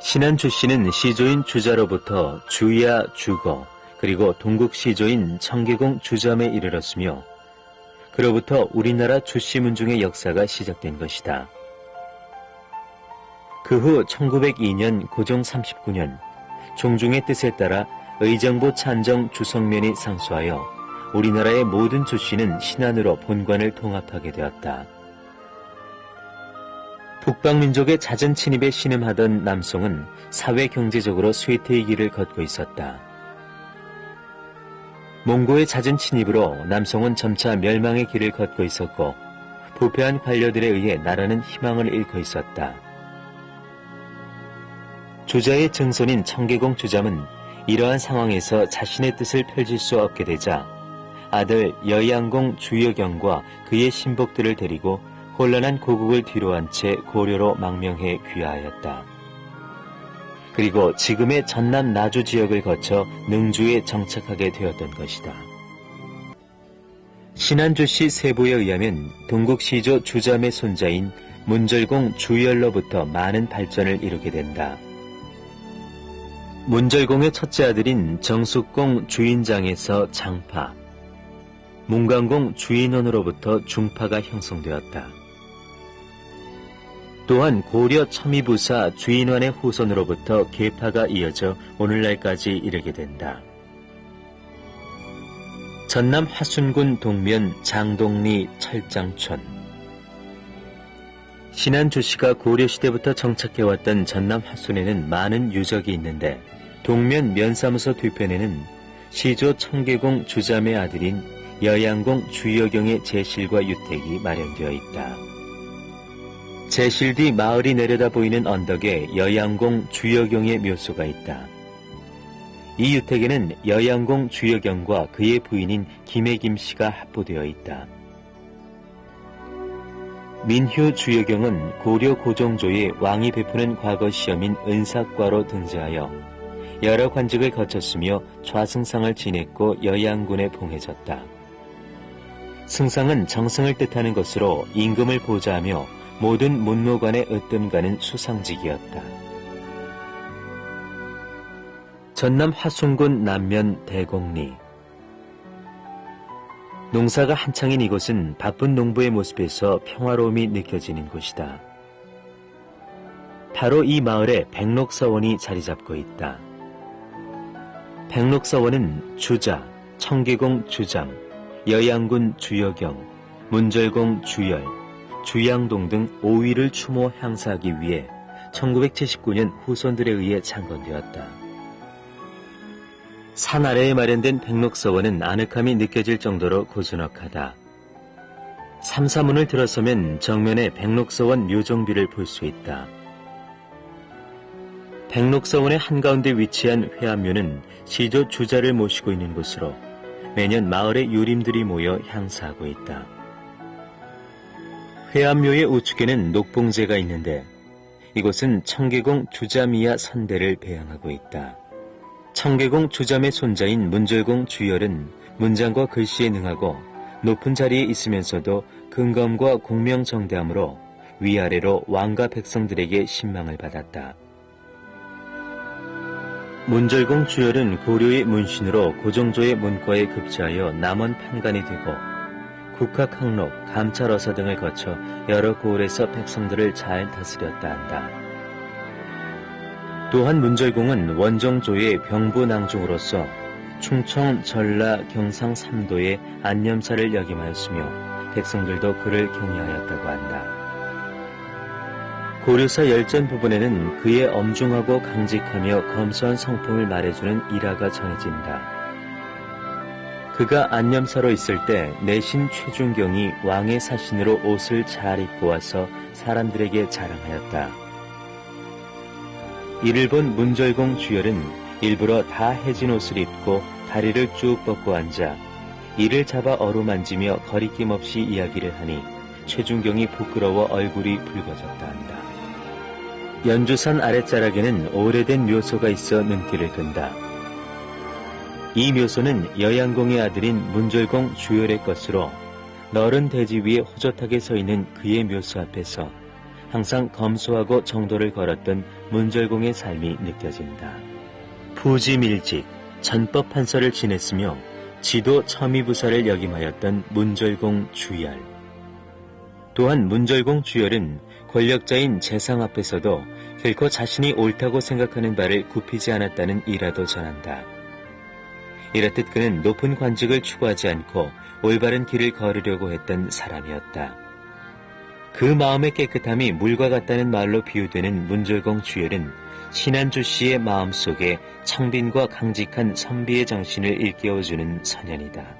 신한 주 씨는 시조인 주자로부터 주야 주거 그리고 동국 시조인 청계공 주점에 이르렀으며 그로부터 우리나라 주씨 문중의 역사가 시작된 것이다. 그 후 1902년 고종 39년 종중의 뜻에 따라 의정부 찬정 주성면이 상수하여 우리나라의 모든 주씨는 신안으로 본관을 통합하게 되었다. 북방민족의 잦은 침입에 신음하던 남송은 사회 경제적으로 쇠퇴의 길을 걷고 있었다. 몽고의 잦은 침입으로 남송은 점차 멸망의 길을 걷고 있었고 부패한 관료들에 의해 나라는 희망을 잃고 있었다. 주자의 증손인 청계공 주잠은 이러한 상황에서 자신의 뜻을 펼칠 수 없게 되자 아들 여양공 주여경과 그의 신복들을 데리고 혼란한 고국을 뒤로한 채 고려로 망명해 귀화하였다. 그리고 지금의 전남 나주 지역을 거쳐 능주에 정착하게 되었던 것이다. 신안주시 세부에 의하면 동국시조 주잠의 손자인 문절공 주열로부터 많은 발전을 이루게 된다. 문절공의 첫째 아들인 정숙공 주인장에서 장파, 문광공 주인원으로부터 중파가 형성되었다. 또한 고려 첨의부사 주인원의 후손으로부터 계파가 이어져 오늘날까지 이르게 된다. 전남 화순군 동면 장동리 철장촌 신안주씨가 고려시대부터 정착해왔던 전남 화순에는 많은 유적이 있는데 동면 면사무소 뒤편에는 시조 청계공 주잠의 아들인 여양공 주여경의 제실과 유택이 마련되어 있다. 제실 뒤 마을이 내려다 보이는 언덕에 여양공 주여경의 묘소가 있다. 이 유택에는 여양공 주여경과 그의 부인인 김혜김 씨가 합보되어 있다. 민휴 주여경은 고려 고종조의 왕이 베푸는 과거 시험인 은사과로 등재하여 여러 관직을 거쳤으며 좌승상을 지냈고 여양군에 봉해졌다. 승상은 정승을 뜻하는 것으로 임금을 보좌하며 모든 문무관의 으뜸가는 수상직이었다. 전남 화순군 남면 대곡리 농사가 한창인 이곳은 바쁜 농부의 모습에서 평화로움이 느껴지는 곳이다. 바로 이 마을에 백록서원이 자리 잡고 있다. 백록서원은 주자, 청계공 주장, 여양군 주여경, 문절공 주열, 주양동 등 5위를 추모 향사하기 위해 1979년 후손들에 의해 창건되었다. 산 아래에 마련된 백록서원은 아늑함이 느껴질 정도로 고즈넉하다. 삼사문을 들어서면 정면에 백록서원 묘정비를 볼 수 있다. 백록서원의 한가운데 위치한 회암묘는 시조 주자를 모시고 있는 곳으로 매년 마을의 유림들이 모여 향사하고 있다. 회암묘의 우측에는 녹봉제가 있는데 이곳은 청계공 주자미야 선대를 배양하고 있다. 청계공 주잠의 손자인 문절공 주열은 문장과 글씨에 능하고 높은 자리에 있으면서도 근검과 공명정대함으로 위아래로 왕과 백성들에게 신망을 받았다. 문절공 주열은 고려의 문신으로 고종조의 문과에 급제하여 남원 판관이 되고 국학항록, 감찰어사 등을 거쳐 여러 고을에서 백성들을 잘 다스렸다 한다. 또한 문절공은 원정조의 병부낭중으로서 충청, 전라, 경상 3도의 안념사를 역임하였으며 백성들도 그를 경외하였다고 한다. 고려사 열전 부분에는 그의 엄중하고 강직하며 검소한 성품을 말해주는 일화가 전해진다. 그가 안념사로 있을 때 내신 최준경이 왕의 사신으로 옷을 잘 입고 와서 사람들에게 자랑하였다. 이를 본 문절공 주열은 일부러 다 해진 옷을 입고 다리를 쭉 뻗고 앉아 이를 잡아 어루만지며 거리낌 없이 이야기를 하니 최준경이 부끄러워 얼굴이 붉어졌다 한다. 연주산 아랫자락에는 오래된 묘소가 있어 눈길을 끈다. 이 묘소는 여양공의 아들인 문절공 주열의 것으로 너른 대지 위에 호젓하게 서 있는 그의 묘소 앞에서 항상 검소하고 정도를 걸었던 문절공의 삶이 느껴진다. 부지밀직, 전법 판서를 지냈으며 지도 첨의부사를 역임하였던 문절공 주열. 또한 문절공 주열은 권력자인 재상 앞에서도 결코 자신이 옳다고 생각하는 바를 굽히지 않았다는 일화도 전한다. 이렇듯 그는 높은 관직을 추구하지 않고 올바른 길을 걸으려고 했던 사람이었다. 그 마음의 깨끗함이 물과 같다는 말로 비유되는 문절공 주열은 신한주 씨의 마음속에 창빈과 강직한 선비의 정신을 일깨워주는 선연이다.